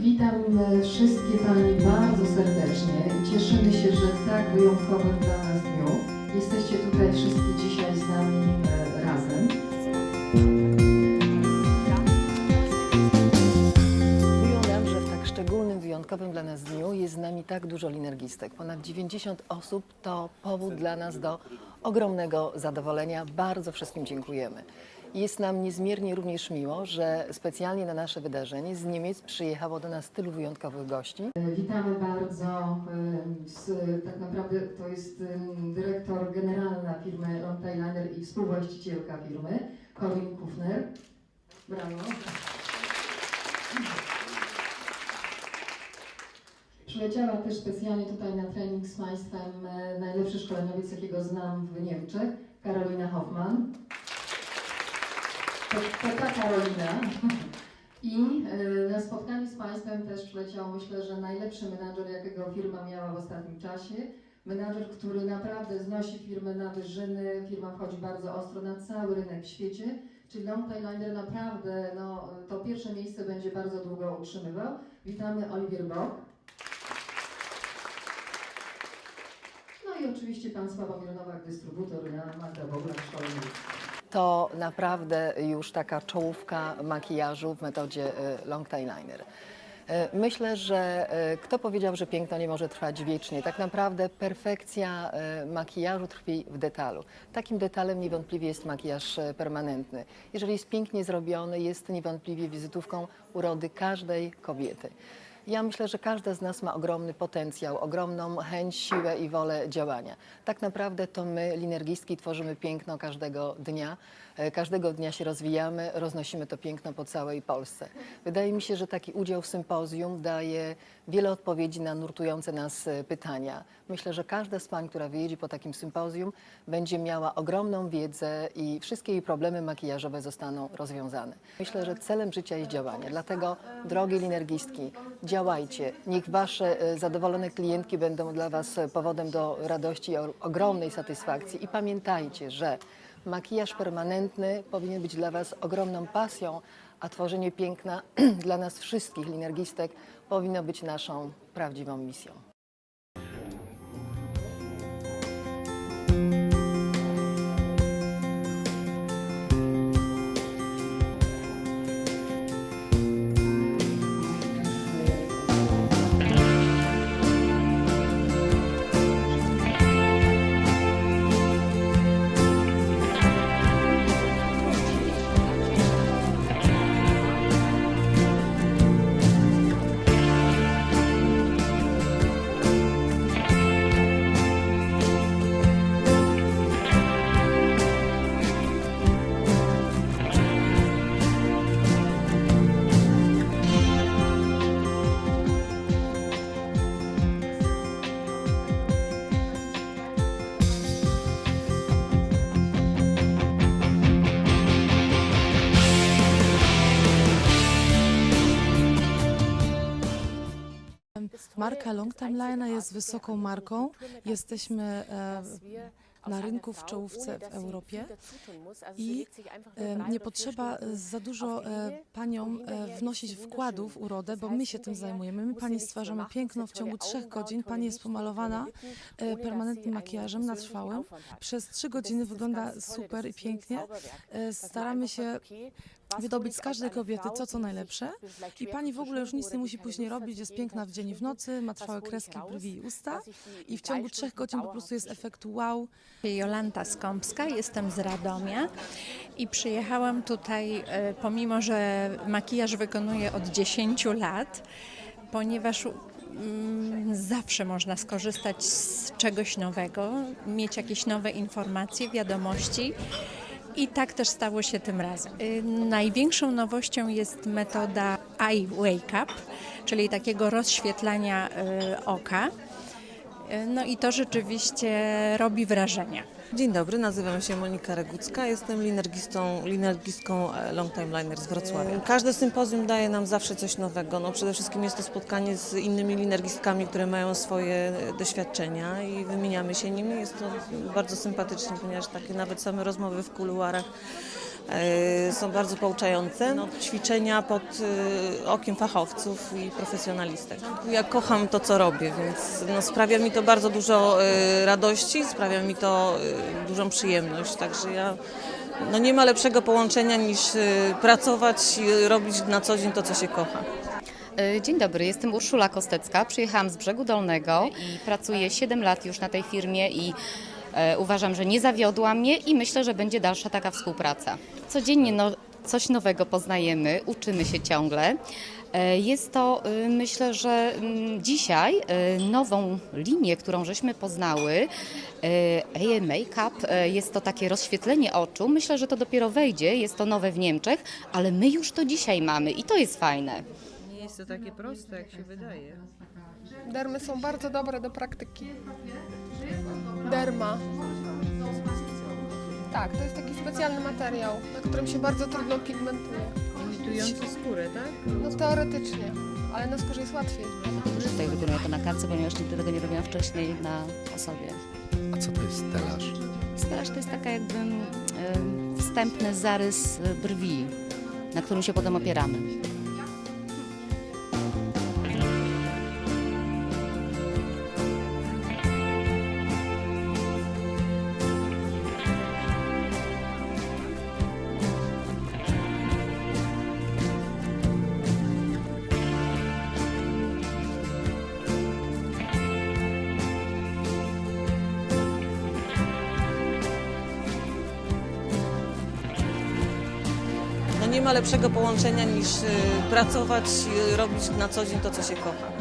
witam e, wszystkie Panie bardzo serdecznie. I cieszymy się, że tak wyjątkowym dla nas dniu. Jesteście tutaj wszyscy tak dużo linergistek. Ponad 90 osób to powód dla nas do ogromnego zadowolenia. Bardzo wszystkim dziękujemy. Jest nam niezmiernie również miło, że specjalnie na nasze wydarzenie z Niemiec przyjechało do nas tylu wyjątkowych gości. Witamy bardzo, tak naprawdę to jest dyrektor generalna firmy Longtailiner i współwłaścicielka firmy, Corinne Kufner. Brawo. Przyleciała też specjalnie tutaj na trening z Państwem e, najlepszy szkoleniowiec, jakiego znam w Niemczech, Karolina Hoffman. To, to ta Karolina. I e, na spotkaniu z Państwem też przyleciał, myślę, że najlepszy menadżer, jakiego firma miała w ostatnim czasie. Menadżer, który naprawdę znosi firmę na wyżyny, firma wchodzi bardzo ostro na cały rynek w świecie, czyli Longtailiner naprawdę no, to pierwsze miejsce będzie bardzo długo utrzymywał. Witamy Oliwier Bock. No i oczywiście Pan Sławomir Nowak, dystrybutor na Magda szkole miejskiej. To naprawdę już taka czołówka makijażu w metodzie e, Long Liner. Myślę, że e, kto powiedział, że piękno nie może trwać wiecznie? Tak naprawdę perfekcja e, makijażu tkwi w detalu. Takim detalem niewątpliwie jest makijaż e, permanentny. Jeżeli jest pięknie zrobiony, jest niewątpliwie wizytówką urody każdej kobiety. Ja myślę, że każda z nas ma ogromny potencjał, ogromną chęć, siłę i wolę działania. Tak naprawdę to my, linergistki, tworzymy piękno każdego dnia. E, Każdego dnia się rozwijamy, roznosimy to piękno po całej Polsce. Wydaje mi się, że taki udział w sympozjum daje wiele odpowiedzi na nurtujące nas e, pytania. Myślę, że każda z pań, która wyjedzie po takim sympozjum, będzie miała ogromną wiedzę i wszystkie jej problemy makijażowe zostaną rozwiązane. Myślę, że celem życia jest działanie. Dlatego, drogie linergistki, działajcie. Niech wasze e, zadowolone klientki będą dla was e, powodem do radości i ogromnej satysfakcji. I pamiętajcie, że makijaż permanentny powinien być dla was ogromną pasją, a tworzenie piękna dla nas wszystkich linergistek powinno być naszą prawdziwą misją. Marka Longtimeliner jest wysoką marką. Jesteśmy e, na rynku w czołówce w Europie i e, nie potrzeba za dużo e, paniom wnosić wkładów w urodę, bo my się tym zajmujemy. My pani stwarzamy piękno w ciągu trzech godzin. Pani jest pomalowana permanentnym makijażem na trwałym. Przez trzy godziny wygląda super i pięknie. Staramy się wydobyć z każdej kobiety to, co najlepsze. I pani w ogóle już nic nie musi później robić, jest piękna w dzień i w nocy, ma trwałe kreski, brwi i usta i w ciągu trzech godzin po prostu jest efekt wow. Jolanta Skąpska, jestem z Radomia i przyjechałam tutaj, e, pomimo że makijaż wykonuję od 10 lat, ponieważ mm, zawsze można skorzystać z czegoś nowego, mieć jakieś nowe informacje, wiadomości. I tak też stało się tym razem. Y, Największą nowością jest metoda Eye Wake Up, czyli takiego rozświetlania y, oka. Y, No i to rzeczywiście robi wrażenie. Dzień dobry, nazywam się Monika Regucka, jestem linergistą, linergistką e, Long Time Liner z Wrocławia. Każde sympozjum daje nam zawsze coś nowego. No, przede wszystkim jest to spotkanie z innymi linergistkami, które mają swoje e, doświadczenia i wymieniamy się nimi. Jest to bardzo sympatyczne, ponieważ takie nawet same rozmowy w kuluarach są bardzo pouczające. No, ćwiczenia pod e, okiem fachowców i profesjonalistek. Ja kocham to, co robię, więc no, sprawia mi to bardzo dużo e, radości, sprawia mi to e, dużą przyjemność, także ja no, nie ma lepszego połączenia niż e, pracować i robić na co dzień to, co się kocha. E, Dzień dobry, jestem Urszula Kostecka. Przyjechałam z Brzegu Dolnego i pracuję 7 lat już na tej firmie i e, uważam, że nie zawiodła mnie i myślę, że będzie dalsza taka współpraca. Codziennie no, coś nowego poznajemy, uczymy się ciągle. E, Jest to, y, myślę, że mm, dzisiaj y, nową linię, którą żeśmy poznały, y, AM Makeup, jest to takie rozświetlenie oczu. Myślę, że to dopiero wejdzie, jest to nowe w Niemczech, ale my już to dzisiaj mamy i to jest fajne. Nie jest to takie proste, jak się wydaje. Dermy są bardzo dobre do praktyki. Derma. Tak, to jest taki specjalny materiał, na którym się bardzo trudno pigmentuje. Imitujący skórę, tak? No teoretycznie, ale na skórze jest łatwiej. Że tutaj wykonuję to na kartce, ponieważ nigdy tego nie robiłam wcześniej na osobie. A co to jest stelaż? Stelaż to jest taka jakby wstępny zarys e, brwi, na którym się potem opieramy. Nie ma lepszego połączenia niż y, pracować i robić na co dzień to, co się kocha.